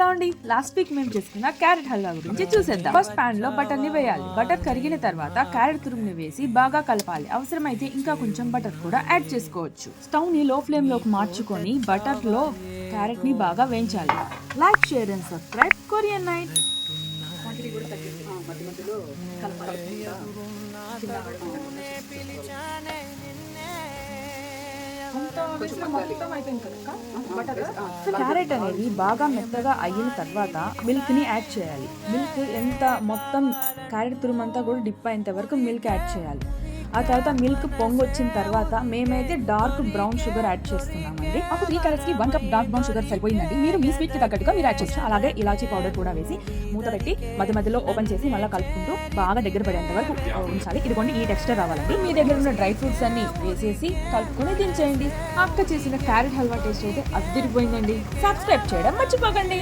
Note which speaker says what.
Speaker 1: Hello అండి last week మేము చేసుకున్న క్యారెట్ హల్వా గురించి చూసేద్దాం. ఫస్ట్ పాన్లో బటర్ని వేయాలి. బటర్ కరిగిన తర్వాత క్యారెట్ తురుముని వేసి బాగా కలపాలి. అవసరమైతే ఇంకా కొంచెం బటర్ కూడా యాడ్ చేసుకోవచ్చు. స్టవ్ని లో ఫ్లేమ్లోకి మార్చుకొని బటర్లో క్యారెట్ని బాగా వేయించాలి. Like share and subscribe. Korean night. Carrot అనేది బాగా మెత్తగా అయిన తర్వాత మిల్క్ని యాడ్ చేయాలి. మిల్క్ ఎంత మొత్తం క్యారెట్ తురుమంతా కూడా డిప్ అయినంత వరకు మిల్క్ యాడ్ చేయాలి. ఆ తర్వాత మిల్క్ పొంగు వచ్చిన తర్వాత మేమైతే డార్క్ బ్రౌన్ షుగర్ యాడ్ చేస్తున్నామండి.
Speaker 2: మాకు three కలర్స్కి one cup dark brown sugar సరిపోయిందండి. మీరు మీ స్వీట్కి తగ్గట్టుగా మీరు యాడ్ చేసుకోవచ్చు అలాగే ఇలాచీ పౌడర్ కూడా వేసి మూత పెట్టి మధ్య మధ్యలో ఓపెన్ చేసి మళ్ళీ కలుపుకుంటూ బాగా దగ్గర పడేంత వరకు ఉంచాలి. ఇదిగోండి ఈ టెక్స్చర్ రావాలండి.
Speaker 1: మీ దగ్గర ఉన్న డ్రై ఫ్రూట్స్ అన్ని వేసేసి కలుపుకొని దించేయండి. అక్క చేసిన క్యారెట్ హల్వా టేస్ట్ అయితే అద్దరిపోయిందండి. సబ్స్క్రైబ్ చేయడం మర్చిపోకండి.